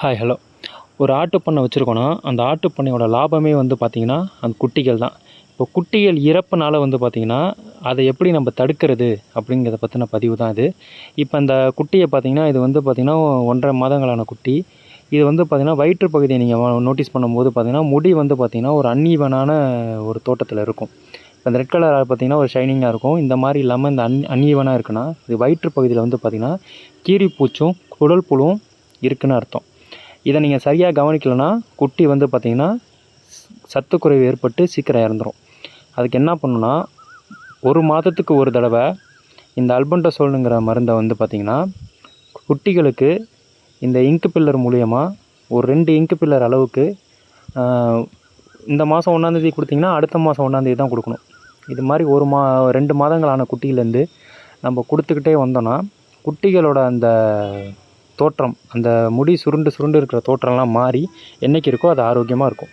Hi hello ஒரு ஆட்டுப்பண்ணை வச்சுருக்கோன்னா அந்த ஆட்டுப்பண்ணையோட லாபமே வந்து பார்த்திங்கன்னா அந்த குட்டிகள் தான். இப்போ குட்டிகள் இறப்புனால வந்து பார்த்திங்கன்னா அதை எப்படி நம்ம தடுக்கிறது அப்படிங்கிறத பற்றின பதிவு தான் இது. இப்போ அந்த குட்டியை பார்த்திங்கன்னா இது வந்து பார்த்திங்கன்னா ஒன்றரை மாதங்களான குட்டி. இது வந்து பார்த்திங்கன்னா வயிற்று பகுதியை நீங்கள் நோட்டீஸ் பண்ணும்போது பார்த்திங்கன்னா முடி வந்து பார்த்திங்கன்னா ஒரு அன்னீவனான ஒரு தோட்டத்தில் இருக்கும். இப்போ அந்த ரெட் கலர் பார்த்திங்கன்னா ஒரு ஷைனிங்காக இருக்கும். இந்த மாதிரி இல்லாமல் இந்த அன் அன்னீவனாக இருக்குன்னா இது வயிற்று பகுதியில் வந்து பார்த்திங்கன்னா கீரிப்பூச்சும் குடல் புழுவும் இருக்குன்னு அர்த்தம். இதை நீங்கள் சரியாக கவனிக்கலைன்னா குட்டி வந்து பார்த்திங்கன்னா சத்துக்குறைவு ஏற்பட்டு சீக்கிரம் இறந்துரும். அதுக்கு என்ன பண்ணுன்னா ஒரு மாதத்துக்கு ஒரு தடவை இந்த அல்பண்டசோல்னுங்கிற மருந்தை வந்து பார்த்திங்கன்னா குட்டிகளுக்கு இந்த இங்கு பில்லர் மூலியமாக ஒரு ரெண்டு இங்கு பில்லர் அளவுக்கு இந்த மாதம் ஒன்றாந்தேதி கொடுத்தீங்கன்னா அடுத்த மாதம் ஒன்றாந்தேதி தான் கொடுக்கணும். இது மாதிரி ஒரு மா ரெண்டு மாதங்களான குட்டியிலேருந்து நம்ம கொடுத்துக்கிட்டே வந்தோன்னா குட்டிகளோட அந்த தோற்றம் அந்த முடி சுருண்டு சுருண்டு இருக்கிற தோற்றம்லாம் மாறி என்றைக்கு இருக்கோ அது ஆரோக்கியமாக இருக்கும்.